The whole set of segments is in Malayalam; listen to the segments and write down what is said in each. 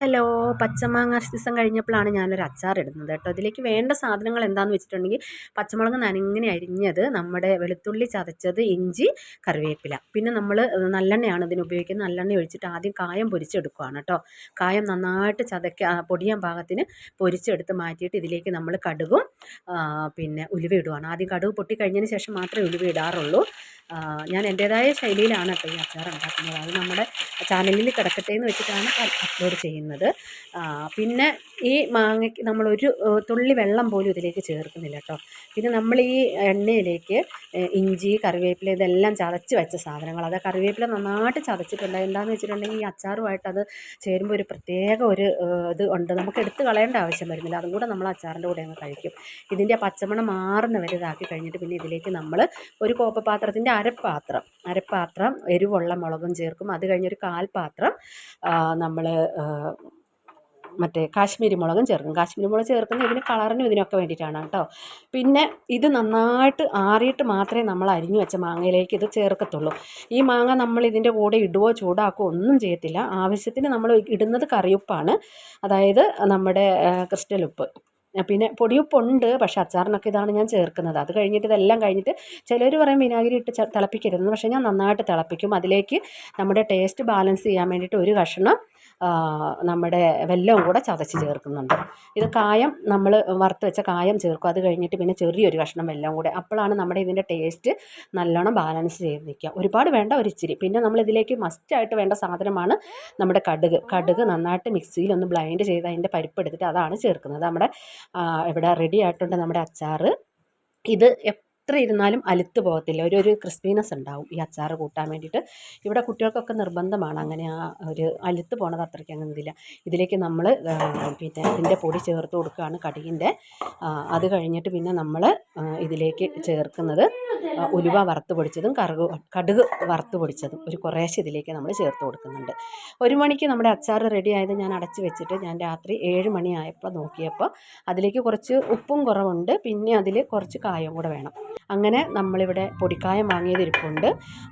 ഹലോ പച്ചമാങ്ങ സീസൺ കഴിഞ്ഞപ്പോഴാണ് ഞാനൊരു അച്ചാർ ഇടുന്നത് കേട്ടോ. ഇതിലേക്ക് വേണ്ട സാധനങ്ങൾ എന്താണെന്ന് വെച്ചിട്ടുണ്ടെങ്കിൽ പച്ചമുളക് നനങ്ങനെ അരിഞ്ഞത് നമ്മുടെ വെളുത്തുള്ളി ചതച്ചത് ഇഞ്ചി കറിവേപ്പില. പിന്നെ നമ്മൾ നല്ലെണ്ണയാണ് ഇതിന് ഉപയോഗിക്കുന്നത്. നല്ലെണ്ണ ഒഴിച്ചിട്ട് ആദ്യം കായം പൊരിച്ചെടുക്കുകയാണ് കേട്ടോ. കായം നന്നായിട്ട് ചതയ്ക്ക പൊടിയാൻ പാകത്തിന് പൊരിച്ചെടുത്ത് മാറ്റിയിട്ട് ഇതിലേക്ക് നമ്മൾ കടുകും പിന്നെ ഉലുവ ഇടുവാണ്. ആദ്യം കടുക് പൊട്ടിക്കഴിഞ്ഞതിന് ശേഷം മാത്രമേ ഉലുവ ഇടാറുള്ളൂ. ഞാൻ എന്റേതായ ശൈലിയിലാണ് കേട്ടോ ഈ അച്ചാർ ഉണ്ടാക്കുന്നത്. അത് നമ്മുടെ ചാനലിൽ കിടക്കട്ടെ എന്ന് വെച്ചിട്ടാണ് അപ്ലോഡ് ചെയ്യുന്നത്. പിന്നെ ഈ മാങ്ങയ്ക്ക് നമ്മളൊരു തുള്ളി വെള്ളം പോലും ഇതിലേക്ക് ചേർക്കുന്നില്ല കേട്ടോ. പിന്നെ നമ്മൾ ഈ എണ്ണയിലേക്ക് ഇഞ്ചി കറിവേപ്പില ഇതെല്ലാം ചതച്ച് വെച്ച സാധനങ്ങൾ. അത് കറിവേപ്പില നന്നായിട്ട് ചതച്ചിട്ടുണ്ട്. എന്താണെന്ന് വെച്ചിട്ടുണ്ടെങ്കിൽ ഈ അച്ചാറുമായിട്ട് അത് ചേരുമ്പോൾ ഒരു പ്രത്യേക ഒരു ഇത് ഉണ്ട്. നമുക്ക് എടുത്ത് കളയേണ്ട ആവശ്യം വരുന്നില്ല. അതും കൂടെ നമ്മൾ അച്ചാറിന്റെ കൂടെ അങ്ങ് കഴിക്കും. ഇതിന്റെ പച്ചമണം മാറുന്ന വരെ ഇതാക്കി കഴിഞ്ഞിട്ട് പിന്നെ ഇതിലേക്ക് നമ്മൾ ഒരു കോപ്പ പാത്രത്തിന്റെ അരപ്പാത്രം. അരപ്പാത്രം എരിവുള്ള മുളകും ചേർക്കും. അത് കഴിഞ്ഞൊരു കാൽപാത്രം നമ്മൾ മറ്റേ കാശ്മീരി മുളകും ചേർക്കും. കാശ്മീരി മുളക് ചേർക്കുന്ന ഇതിന് കളറിനും ഇതിനൊക്കെ വേണ്ടിയിട്ടാണ് കേട്ടോ. പിന്നെ ഇത് നന്നായിട്ട് ആറിയിട്ട് മാത്രമേ നമ്മൾ അരിഞ്ഞു വെച്ച മാങ്ങയിലേക്ക് ഇത് ചേർക്കത്തുള്ളൂ. ഈ മാങ്ങ നമ്മൾ ഇതിന്റെ കൂടെ ഇടുവോ ചൂടാക്കുകയോ ഒന്നും ചെയ്യത്തില്ല. ആവശ്യത്തിന് നമ്മൾ ഇടുന്നത് കറിയുപ്പാണ്. അതായത് നമ്മുടെ ക്രിസ്റ്റൽ ഉപ്പ്. പിന്നെ പൊടിയുപ്പുണ്ട് പക്ഷേ അച്ചാറിനൊക്കെ ഇതാണ് ഞാൻ ചേർക്കുന്നത്. അത് കഴിഞ്ഞിട്ട് ഇതെല്ലാം കഴിഞ്ഞിട്ട് ചിലർ പറയും വിനാഗിരി ഇട്ട് തിളപ്പിക്കരുതെന്ന് പക്ഷേ ഞാൻ നന്നായിട്ട് തിളപ്പിക്കും. അതിലേക്ക് നമ്മുടെ ടേസ്റ്റ് ബാലൻസ് ചെയ്യാൻ വേണ്ടിയിട്ട് ഒരു കഷ്ണം നമ്മുടെ വെല്ലവും കൂടെ ചതച്ച് ചേർക്കുന്നുണ്ട്. ഇത് കായം നമ്മൾ വറുത്ത് വെച്ച കായം ചേർക്കും. അത് കഴിഞ്ഞിട്ട് പിന്നെ ചെറിയൊരു കഷ്ണം വെല്ലവും കൂടെ. അപ്പോഴാണ് നമ്മുടെ ഇതിന്റെ ടേസ്റ്റ് നല്ലോണം ബാലൻസ് ചെയ്ത് നിൽക്കുക. ഒരുപാട് വേണ്ട ഒരു ഇച്ചിരി. പിന്നെ നമ്മൾ ഇതിലേക്ക് മസ്റ്റായിട്ട് വേണ്ട സാധനമാണ് നമ്മുടെ കടുക്. കടുക് നന്നായിട്ട് മിക്സിയിൽ ഒന്ന് ബ്ലൈൻഡ് ചെയ്ത് അതിന്റെ പരിപ്പ് എടുത്തിട്ട് അതാണ് ചേർക്കുന്നത്. നമ്മുടെ ഇവിടെ റെഡി ആയിട്ടുണ്ട് നമ്മുടെ അച്ചാർ ഇത് എത്ര ഇരുന്നാലും അലുത്ത് പോകത്തില്ല. ഒരു ഒരു ക്രിസ്പിനെസ് ഉണ്ടാവും ഈ അച്ചാർ കൂട്ടാൻ വേണ്ടിയിട്ട്. ഇവിടെ കുട്ടികൾക്കൊക്കെ നിർബന്ധമാണ് അങ്ങനെ ആ ഒരു അലുത്ത് പോണത് അത്രയ്ക്ക് അങ്ങനെ ഇതില്ല. ഇതിലേക്ക് നമ്മൾ പിന്നെ ഇതിന്റെ പൊടി ചേർത്ത് കൊടുക്കുകയാണ് കടിയിന്റെ അത് കഴിഞ്ഞിട്ട് പിന്നെ നമ്മൾ ഇതിലേക്ക് ചേർക്കുന്നത് ഉലുവ വറുത്ത് പൊടിച്ചതും കറുക് കടുക് വറുത്ത് പൊടിച്ചതും ഒരു കുറേശ്ശെ ഇതിലേക്ക് നമ്മൾ ചേർത്ത് കൊടുക്കുന്നുണ്ട്. ഒരു മണിക്ക് നമ്മുടെ അച്ചാർ റെഡി ആയത് ഞാൻ അടച്ച് വെച്ചിട്ട് ഞാൻ രാത്രി ഏഴ് മണിയായപ്പോൾ നോക്കിയപ്പോൾ അതിലേക്ക് കുറച്ച് ഉപ്പും കുറവുണ്ട്. പിന്നെ അതിൽ കുറച്ച് കായം കൂടെ വേണം. അങ്ങനെ നമ്മളിവിടെ പൊടിക്കായം വാങ്ങിയത് ഇരിപ്പുണ്ട്.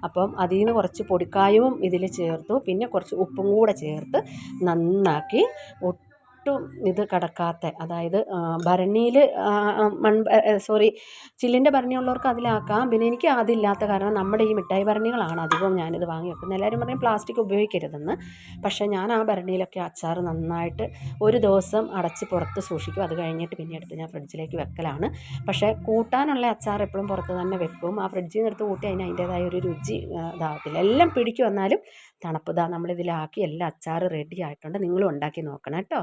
അപ്പം അതിൽ നിന്ന് കുറച്ച് പൊടിക്കായവും ഇതിൽ ചേർത്തു. പിന്നെ കുറച്ച് ഉപ്പും കൂടെ ചേർത്ത് നന്നാക്കി ഒട്ടും ഇത് കിടക്കാത്ത അതായത് ഭരണിയിൽ മൺ സോറി ചില്ലിന്റെ ഭരണി ഉള്ളവർക്ക് അതിലാക്കാം. പിന്നെ എനിക്ക് അതില്ലാത്ത കാരണം നമ്മുടെ ഈ മിഠായി ഭരണികളാണ് അധികവും ഞാനിത് വാങ്ങി വെക്കുന്നത്. എല്ലാവരും പറയും പ്ലാസ്റ്റിക് ഉപയോഗിക്കരുതെന്ന്. പക്ഷേ ഞാൻ ആ ഭരണിയിലൊക്കെ അച്ചാർ നന്നായിട്ട് ഒരു ദിവസം അടച്ച് പുറത്ത് സൂക്ഷിക്കും. അത് കഴിഞ്ഞിട്ട് പിന്നെ എടുത്ത് ഞാൻ ഫ്രിഡ്ജിലേക്ക് വെക്കലാണ്. പക്ഷേ കൂട്ടാനുള്ള അച്ചാർ എപ്പോഴും പുറത്ത് തന്നെ വെക്കും. ആ ഫ്രിഡ്ജിൽ നിന്ന് എടുത്ത് കൂട്ടി അതിന് അതിന്റേതായ ഒരു രുചി ഇതാകത്തില്ല എല്ലാം പിടിക്കും എന്നാലും തണുപ്പ് ഇതാ നമ്മളിതിലാക്കി എല്ലാ അച്ചാർ റെഡി ആയിട്ടുണ്ട്. നിങ്ങളും ഉണ്ടാക്കി നോക്കണം കേട്ടോ.